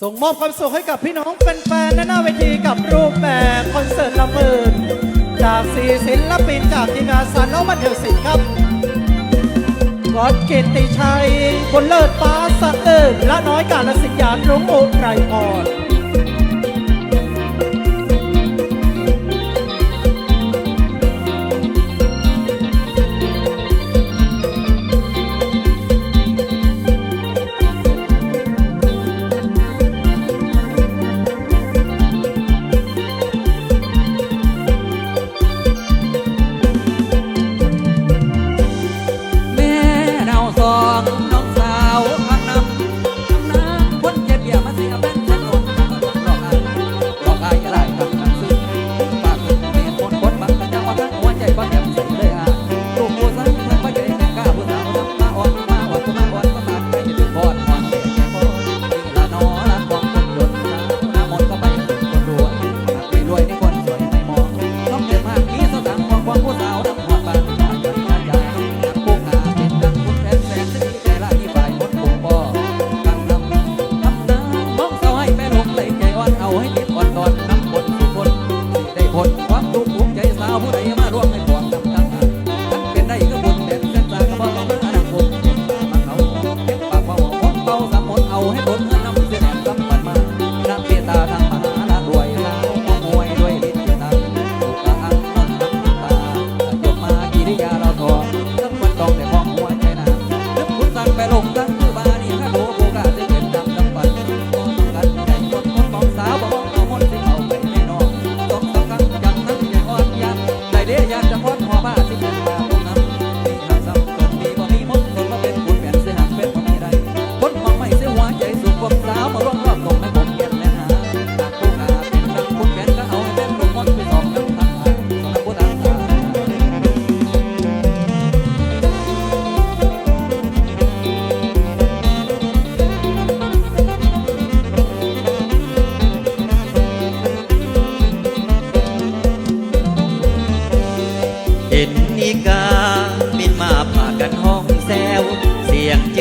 ส่งมอบความสุขให้กับพี่น้องแฟนๆหน้าเวทีกับรูปแบบคอนเสิร์ตละหมื่นจากสีศิลปินจากทีมงานสารน้องบันเทิงศิลป์ครับกอดเกติชัยคนเลิศฟ้าสะเอิญและน้อยกาลสิทธิ์ยารุ้งอุไรพร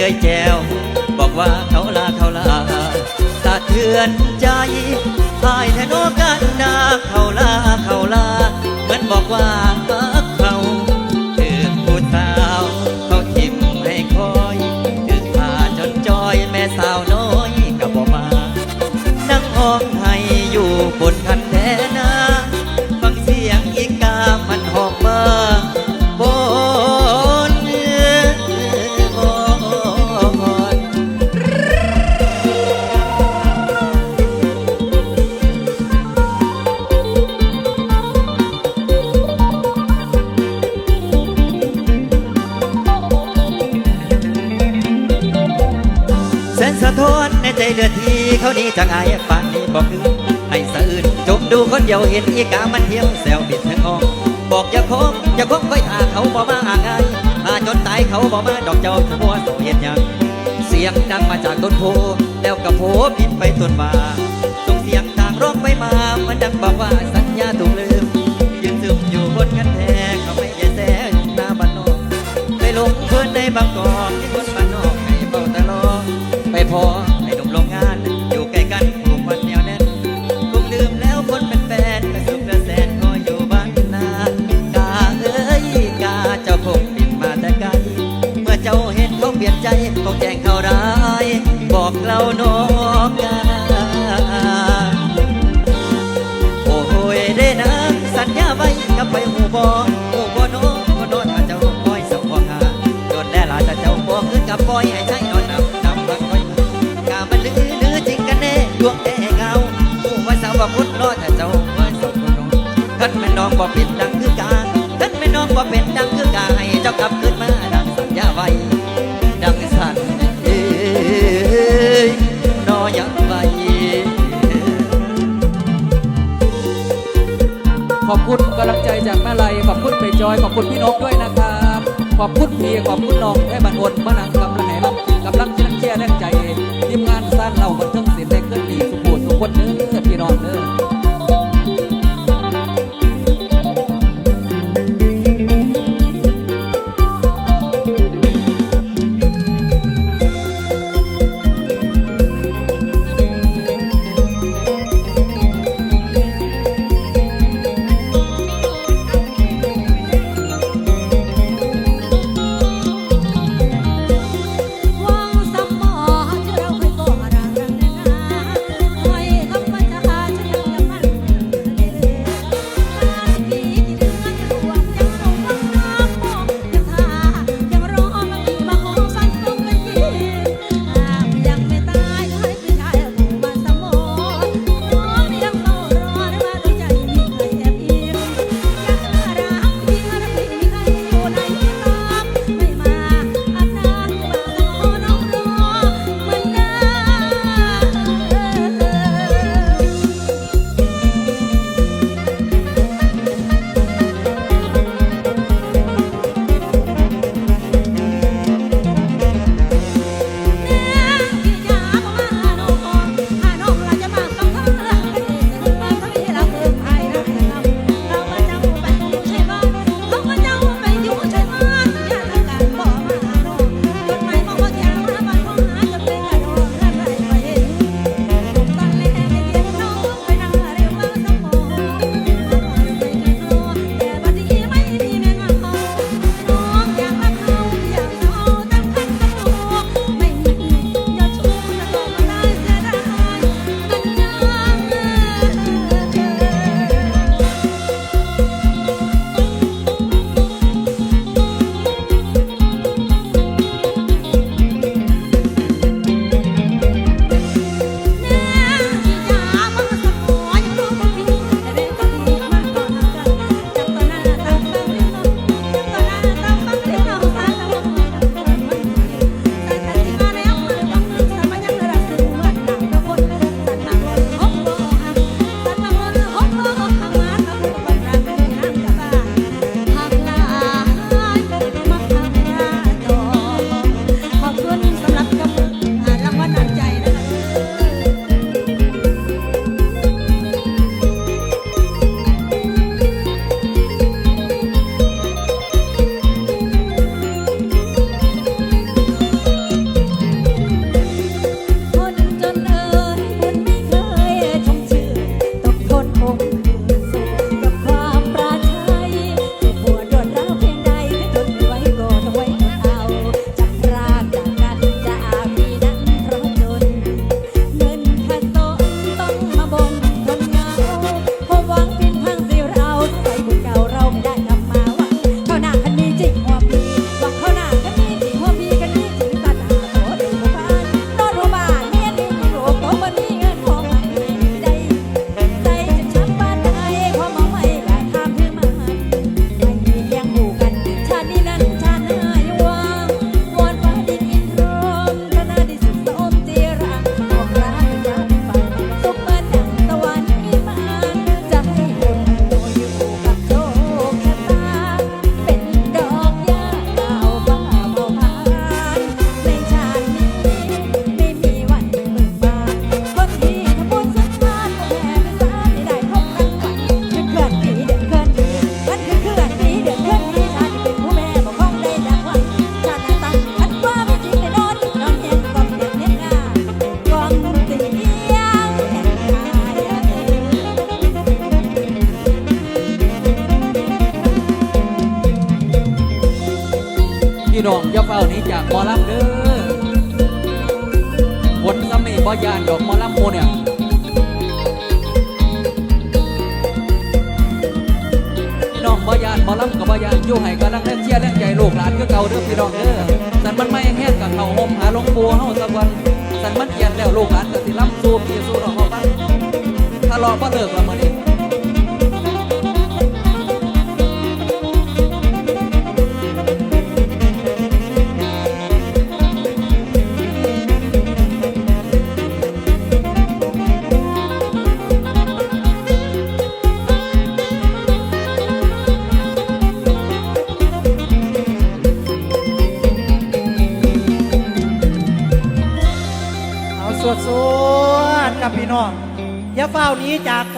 ยงเจือยแจว บอกว่าเขาลาเขาลาสะเทือนใจพายแทนโกันนาเขาลาเขาลาเหมือนบอกว่าฮักเขาถึงผู้สาวเขาทิมให้คอยถึงพาจนจอยแม่สาวน้อยก็บอกมา นั่งห้องให้อยู่บน อนในใจเลือดทีเขานี้จากอายป่านนี้บอกคือให้สะอื่นจมดูคนเดียวเห็นอีกามันเที่ยวแซวบิดทั้งออกบอกอย่าคบอย่าคบค่อยทาเขาบ่มาอ่างไงมาจนตายเขาบ่มาดอกเจ้าทัวโสเห็นยังเสียงดังมาจากต้นโพแล้วกับโพบินไปต้นมาส่งเสียงต่างร้องไปมามันดังบอกว่าสัญญาถูกลืมยืนซึมอยู่บนกันแทกเขาไม่แย่แซ่หน้าบ้านนอกไปลงเพื่อนในบางกอกที่คนบ้านนอกให้เฝ้าตลอดไปพอ อกเรานองกาโอ้โยได้นะสัญญาไว้กับไปหูบอหูบอโนก็นอนถ้าเจ้าคอยสักว่างาโดนแน่ลาถ้าเจ้าบอกขึ้นกับปล่อยให้ใช้นอนนำนำรักคอยกามันลือลือจริงกันแน่ดวงแอ่เงาผู้ว่าสาวว่าพุทธรอถ้าเจ้าคอยสักคนน้องขันแม่น้องบอกเป็นดังคือกาขันแม่น้องบอกเป็นดังคือกาให้เจ้ากลับขึ้น อบคุณกำลังใจจากแม่ไลขอบคุณไปจอย ขอบคุณพี่น้องด้วยนะครับ ขอบคุณพี่ขอบคุณน้องให้บันวนมานังกำลังไหนบ้างกำลังเชื่อเชียร์แรงใจทีมงานสร้างเราบันเทิงศิลป์ได้เคลื่อนดีสุขุมสุขคนเนื้อ ฝ้านี้จากหมอลำเด้อผลสำนีบ่ยานดอกหมอลำโมเนี่ยพี่น้องบ่ยานหมอลำกับบ่ยานอยู่ให้กำลังแรงเชียร์แรงใจลูกหลานก็เก่าเด้อพี่น้องเด้อสันมันไม่แห้งกับเขาห่มหาลงปูเฮาสักวันสันมันเกียนแล้วลูกหลานก็สิล้ำสู้พี่สู้น้องเขาบ้างถ้ารอบ่เลิกละมื้อนี้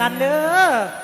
กันเด้อ